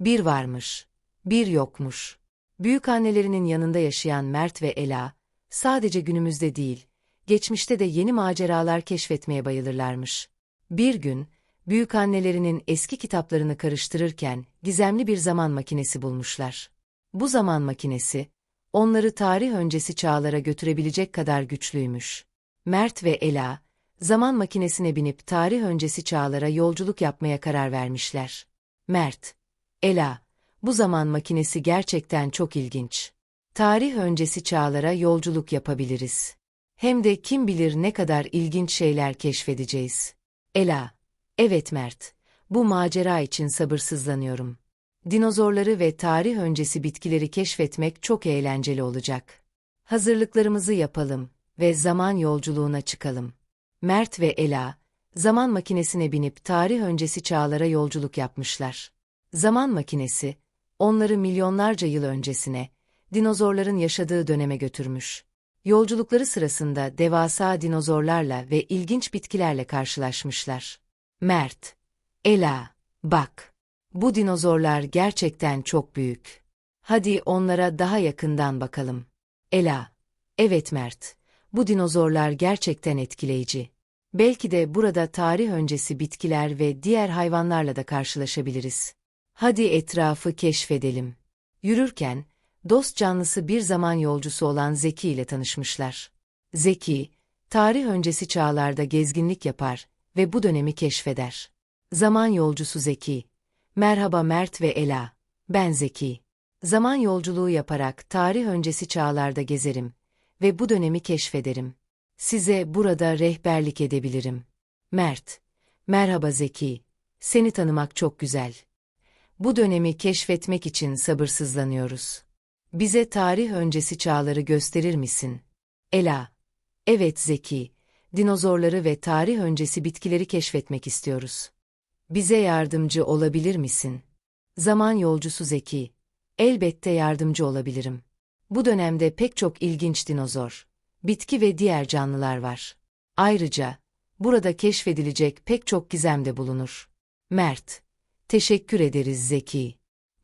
Bir varmış, bir yokmuş. Büyükannelerinin yanında yaşayan Mert ve Ela, sadece günümüzde değil, geçmişte de yeni maceralar keşfetmeye bayılırlarmış. Bir gün, büyükannelerinin eski kitaplarını karıştırırken gizemli bir zaman makinesi bulmuşlar. Bu zaman makinesi, onları tarih öncesi çağlara götürebilecek kadar güçlüymüş. Mert ve Ela, zaman makinesine binip tarih öncesi çağlara yolculuk yapmaya karar vermişler. Mert, Ela, bu zaman makinesi gerçekten çok ilginç. Tarih öncesi çağlara yolculuk yapabiliriz. Hem de kim bilir ne kadar ilginç şeyler keşfedeceğiz. Ela, evet Mert, bu macera için sabırsızlanıyorum. Dinozorları ve tarih öncesi bitkileri keşfetmek çok eğlenceli olacak. Hazırlıklarımızı yapalım ve zaman yolculuğuna çıkalım. Mert ve Ela, zaman makinesine binip tarih öncesi çağlara yolculuk yapmışlar. Zaman makinesi, onları milyonlarca yıl öncesine, dinozorların yaşadığı döneme götürmüş. Yolculukları sırasında devasa dinozorlarla ve ilginç bitkilerle karşılaşmışlar. Mert, Ela, bak. Bu dinozorlar gerçekten çok büyük. Hadi onlara daha yakından bakalım. Ela, evet Mert, bu dinozorlar gerçekten etkileyici. Belki de burada tarih öncesi bitkiler ve diğer hayvanlarla da karşılaşabiliriz. Hadi etrafı keşfedelim. Yürürken, dost canlısı bir zaman yolcusu olan Zeki ile tanışmışlar. Zeki, tarih öncesi çağlarda gezginlik yapar ve bu dönemi keşfeder. Zaman yolcusu Zeki. Merhaba Mert ve Ela. Ben Zeki. Zaman yolculuğu yaparak tarih öncesi çağlarda gezerim ve bu dönemi keşfederim. Size burada rehberlik edebilirim. Mert. Merhaba Zeki. Seni tanımak çok güzel. Bu dönemi keşfetmek için sabırsızlanıyoruz. Bize tarih öncesi çağları gösterir misin? Ela. Evet Zeki. Dinozorları ve tarih öncesi bitkileri keşfetmek istiyoruz. Bize yardımcı olabilir misin? Zaman yolcusu Zeki. Elbette yardımcı olabilirim. Bu dönemde pek çok ilginç dinozor, bitki ve diğer canlılar var. Ayrıca, burada keşfedilecek pek çok gizem de bulunur. Mert, teşekkür ederiz Zeki.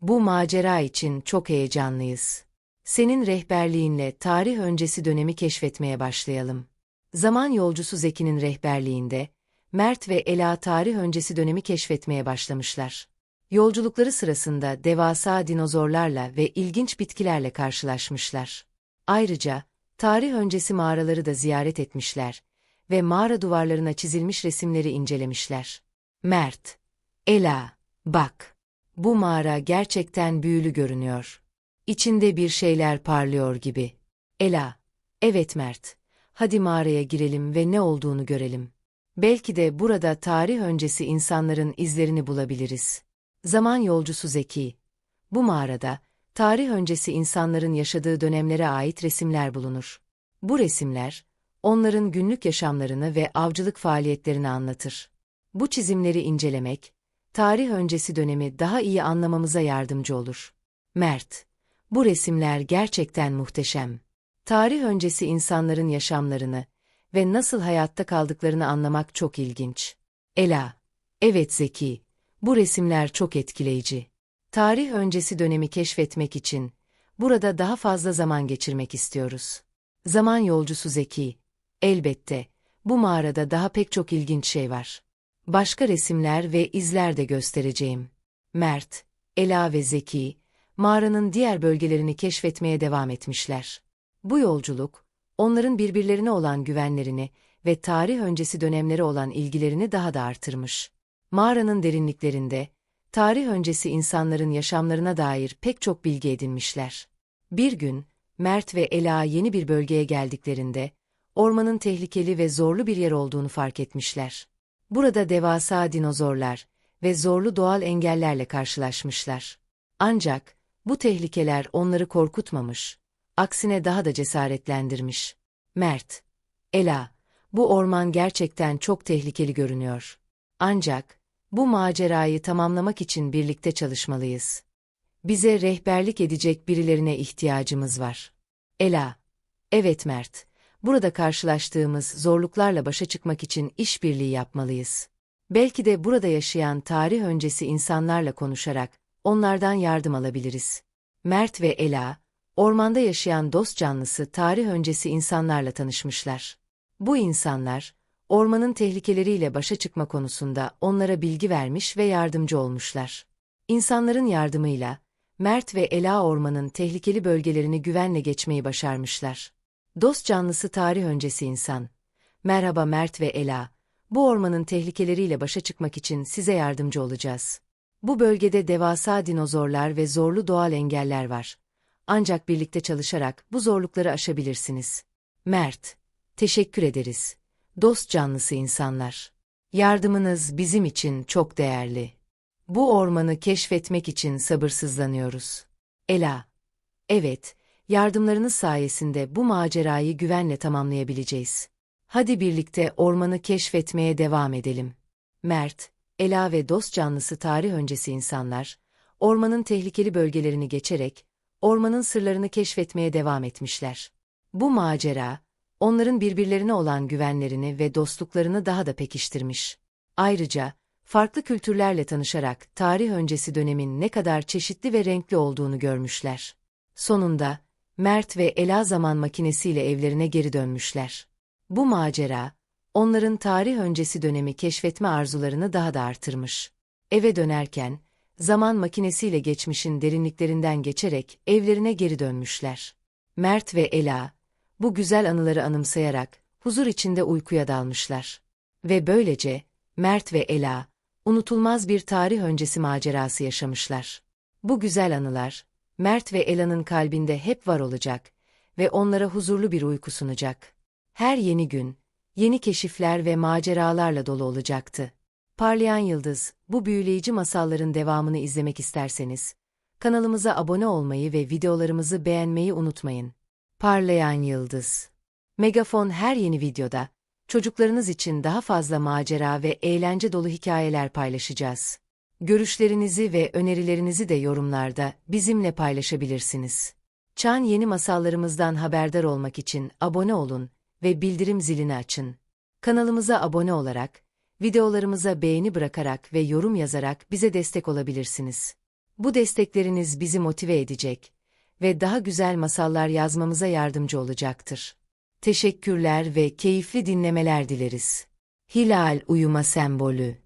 Bu macera için çok heyecanlıyız. Senin rehberliğinle tarih öncesi dönemi keşfetmeye başlayalım. Zaman yolcusu Zeki'nin rehberliğinde, Mert ve Ela tarih öncesi dönemi keşfetmeye başlamışlar. Yolculukları sırasında devasa dinozorlarla ve ilginç bitkilerle karşılaşmışlar. Ayrıca, tarih öncesi mağaraları da ziyaret etmişler ve mağara duvarlarına çizilmiş resimleri incelemişler. Mert, Ela, bak, bu mağara gerçekten büyülü görünüyor. İçinde bir şeyler parlıyor gibi. Ela, evet Mert, hadi mağaraya girelim ve ne olduğunu görelim. Belki de burada tarih öncesi insanların izlerini bulabiliriz. Zaman yolcusu Zeki. Bu mağarada, tarih öncesi insanların yaşadığı dönemlere ait resimler bulunur. Bu resimler, onların günlük yaşamlarını ve avcılık faaliyetlerini anlatır. Bu çizimleri incelemek, tarih öncesi dönemi daha iyi anlamamıza yardımcı olur. Mert, bu resimler gerçekten muhteşem. Tarih öncesi insanların yaşamlarını ve nasıl hayatta kaldıklarını anlamak çok ilginç. Ela, evet Zeki, bu resimler çok etkileyici. Tarih öncesi dönemi keşfetmek için burada daha fazla zaman geçirmek istiyoruz. Zaman yolcusu Zeki, elbette, bu mağarada daha pek çok ilginç şey var. Başka resimler ve izler de göstereceğim. Mert, Ela ve Zeki, mağaranın diğer bölgelerini keşfetmeye devam etmişler. Bu yolculuk, onların birbirlerine olan güvenlerini ve tarih öncesi dönemlere olan ilgilerini daha da artırmış. Mağaranın derinliklerinde, tarih öncesi insanların yaşamlarına dair pek çok bilgi edinmişler. Bir gün, Mert ve Ela yeni bir bölgeye geldiklerinde, ormanın tehlikeli ve zorlu bir yer olduğunu fark etmişler. Burada devasa dinozorlar ve zorlu doğal engellerle karşılaşmışlar. Ancak, bu tehlikeler onları korkutmamış, aksine daha da cesaretlendirmiş. Mert, Ela, bu orman gerçekten çok tehlikeli görünüyor. Ancak, bu macerayı tamamlamak için birlikte çalışmalıyız. Bize rehberlik edecek birilerine ihtiyacımız var. Ela, evet Mert, burada karşılaştığımız zorluklarla başa çıkmak için işbirliği yapmalıyız. Belki de burada yaşayan tarih öncesi insanlarla konuşarak onlardan yardım alabiliriz. Mert ve Ela, ormanda yaşayan dost canlısı tarih öncesi insanlarla tanışmışlar. Bu insanlar, ormanın tehlikeleriyle başa çıkma konusunda onlara bilgi vermiş ve yardımcı olmuşlar. İnsanların yardımıyla, Mert ve Ela ormanın tehlikeli bölgelerini güvenle geçmeyi başarmışlar. Dost canlısı tarih öncesi insan. Merhaba Mert ve Ela, bu ormanın tehlikeleriyle başa çıkmak için size yardımcı olacağız. Bu bölgede devasa dinozorlar ve zorlu doğal engeller var. Ancak birlikte çalışarak bu zorlukları aşabilirsiniz. Mert, teşekkür ederiz. Dost canlısı insanlar. Yardımınız bizim için çok değerli. Bu ormanı keşfetmek için sabırsızlanıyoruz. Ela, evet, yardımlarınız sayesinde bu macerayı güvenle tamamlayabileceğiz. Hadi birlikte ormanı keşfetmeye devam edelim. Mert, Ela ve dost canlısı tarih öncesi insanlar, ormanın tehlikeli bölgelerini geçerek, ormanın sırlarını keşfetmeye devam etmişler. Bu macera, onların birbirlerine olan güvenlerini ve dostluklarını daha da pekiştirmiş. Ayrıca, farklı kültürlerle tanışarak tarih öncesi dönemin ne kadar çeşitli ve renkli olduğunu görmüşler. Sonunda, Mert ve Ela zaman makinesiyle evlerine geri dönmüşler. Bu macera, onların tarih öncesi dönemi keşfetme arzularını daha da artırmış. Eve dönerken, zaman makinesiyle geçmişin derinliklerinden geçerek evlerine geri dönmüşler. Mert ve Ela, bu güzel anıları anımsayarak huzur içinde uykuya dalmışlar. Ve böylece Mert ve Ela, unutulmaz bir tarih öncesi macerası yaşamışlar. Bu güzel anılar, Mert ve Ela'nın kalbinde hep var olacak ve onlara huzurlu bir uyku sunacak. Her yeni gün, yeni keşifler ve maceralarla dolu olacaktı. Parlayan Yıldız, bu büyüleyici masalların devamını izlemek isterseniz, kanalımıza abone olmayı ve videolarımızı beğenmeyi unutmayın. Parlayan Yıldız Megafon her yeni videoda, çocuklarınız için daha fazla macera ve eğlence dolu hikayeler paylaşacağız. Görüşlerinizi ve önerilerinizi de yorumlarda bizimle paylaşabilirsiniz. Çan yeni masallarımızdan haberdar olmak için abone olun ve bildirim zilini açın. Kanalımıza abone olarak, videolarımıza beğeni bırakarak ve yorum yazarak bize destek olabilirsiniz. Bu destekleriniz bizi motive edecek ve daha güzel masallar yazmamıza yardımcı olacaktır. Teşekkürler ve keyifli dinlemeler dileriz. Hilal uyuma sembolü